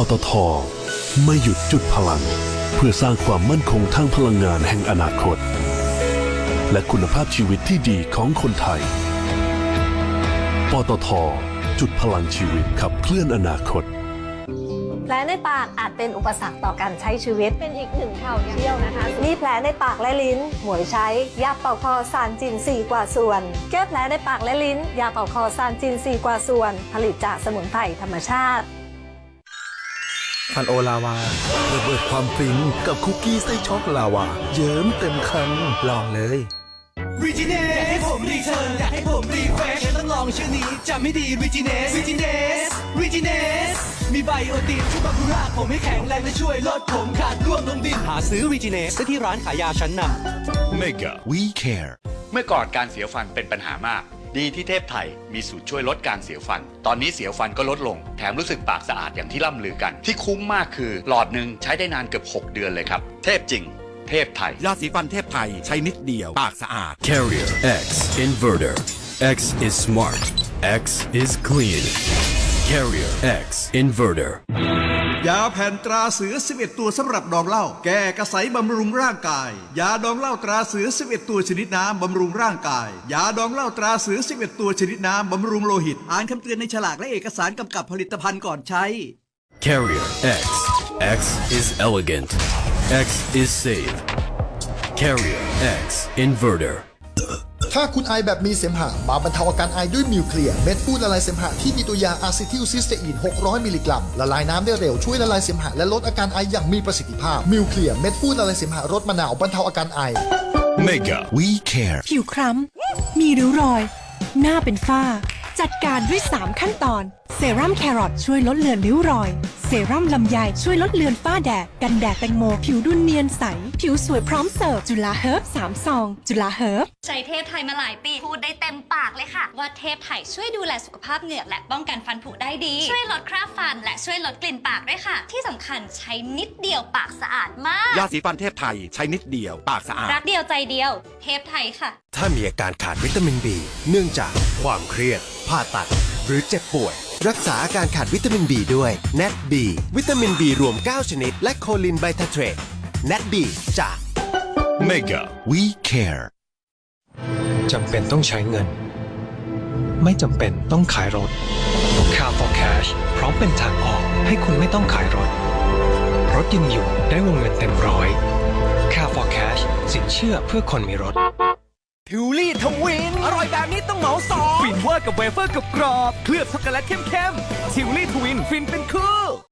ปตท ไม่หยุดจุดพลัง เพื่อสร้างความมั่นคงทางพลังงานแห่งอนาคต และคุณภาพชีวิตที่ดีของคนไทย ปตท จุดพลังชีวิตขับเคลื่อนอนาคตแผลในปากอาจเป็นอุปสรรคต่อการใช้ชีวิต เป็นอีกหนึ่งข่าวเชี่ยวนะคะ มีแผลในปากและลิ้น หมวยใช้ ยาเป่าคอซานจินสี่กว่าส่วน แก้แผลในปากและลิ้น ยาเป่าคอซานจินสี่กว่าส่วน ผลิตจากสมุนไพรธรรมชาติ ฟันโอลาวาระเบิดความฟินกับคุกกี้ไส้ช็อกลาวา เยิ้มเต็มคำลองเลยวิจิเนสอยากให้ผมรีเทิร์นอยากให้ผมรีเฟรชต้องลองชื่อนี้จำให้ดีวิจิเนสวิจิเนสวิจิเนสมีไบโอตินช่วยบำรุงรากผมให้แข็งแรงและช่วยลดผมขาดร่วงลงดินหาซื้อวิจิเนสได้ที่ร้านขายยาชั้นนำ Mega We Care เมื่อก่อนการเสียวฟันเป็นปัญหามาก ดีที่เทพไทยมีสูตรช่วยลดการเสียวฟัน ตอนนี้เสียวฟันก็ลดลง แถมรู้สึกปากสะอาดอย่างที่ล่ำลือกัน ที่คุ้มมากคือ หลอดหนึ่งใช้ได้นานเกือบ 6 เดือนเลยครับ เทพจริง เทพไทย ยาสีฟันเทพไทยใช้นิดเดียว ปากสะอาด Carrier X Inverter X is smart X is clean Carrier X Inverter ยาแผ่นตราเสือ 11 ตัวสำหรับดองเหล้าแก้กระใสบำรุงร่างกาย ยาดองเหล้าตราเสือ 11 ตัวชนิดน้ำบำรุงร่างกาย ยาดองเหล้าตราเสือ 11 ตัวชนิดน้ำบำรุงโลหิต อ่านคำเตือนในฉลากและเอกสารกำกับผลิตภัณฑ์ก่อนใช้ Carrier X X is elegant X is safe Carrier X Inverter ถ้าคุณไอแบบมีเสมหะมาบรรเทาอาการไอด้วยมิวเคลียร์เม็ดฟูดละลายเสมหะที่มีตัวยาอะซิทิลซิสเตอีน 600 มิลลิกรัม ละลายน้ำได้เร็วช่วยละลายเสมหะและลดอาการไออย่างมีประสิทธิภาพมิวเคลียร์เม็ดฟูดละลายเสมหะรสมะนาวบรรเทาอาการไอ Mega We Care ผิวคล้ำมีริ้วรอย หน้าเป็นฝ้า จัดการด้วย 3 ขั้นตอนเซรั่มแครอทช่วยลดเลือนริ้วรอย เซรั่มลำไยช่วยลดเลือนฝ้าแดด กันแดดแตงโม ผิวดุนเนียนใส ผิวสวยพร้อมเสิร์ฟ จุฬาเฮิร์บ3ซอง จุฬาเฮิร์บใช้เทพไทยมาหลายปี พูดได้เต็มปากเลยค่ะ ว่าเทพไทยช่วยดูแลสุขภาพเหงือกและป้องกันฟันผุได้ดี ช่วยลดคราบฟัน และช่วยลดกลิ่นปากด้วยค่ะ ที่สำคัญใช้นิดเดียวปากสะอาดมาก ยาสีฟันเทพไทยใช้นิดเดียว ปากสะอาด รักเดียวใจเดียว เทพไทยค่ะ ถ้ามีอาการขาดวิตามิน B เนื่องจากความเครียดผ่าตัด หรือเจ็บป่วย รักษาอาการขาดวิตามิน B ด้วย NAT B วิตามิน B รวม 9 ชนิด และโคลินไบทาเทรต NAT B จาก Mega We Care จำเป็นต้องใช้เงิน ไม่จำเป็นต้องขายรถ Car for Cash พร้อมเป็นทางออกให้คุณไม่ต้องขายรถ รถยังอยู่ได้วงเงินเต็มร้อย Car for Cash สินเชื่อเพื่อคนมีรถ ทิวลี่ทวิน อร่อยแบบนี้ต้องเหมาสองฟินเวอร์กับเวเฟอร์กับกรอบ เคลือบช็อกโกแลตเข้มๆทิวลี่ทวินฟินเป็นคู่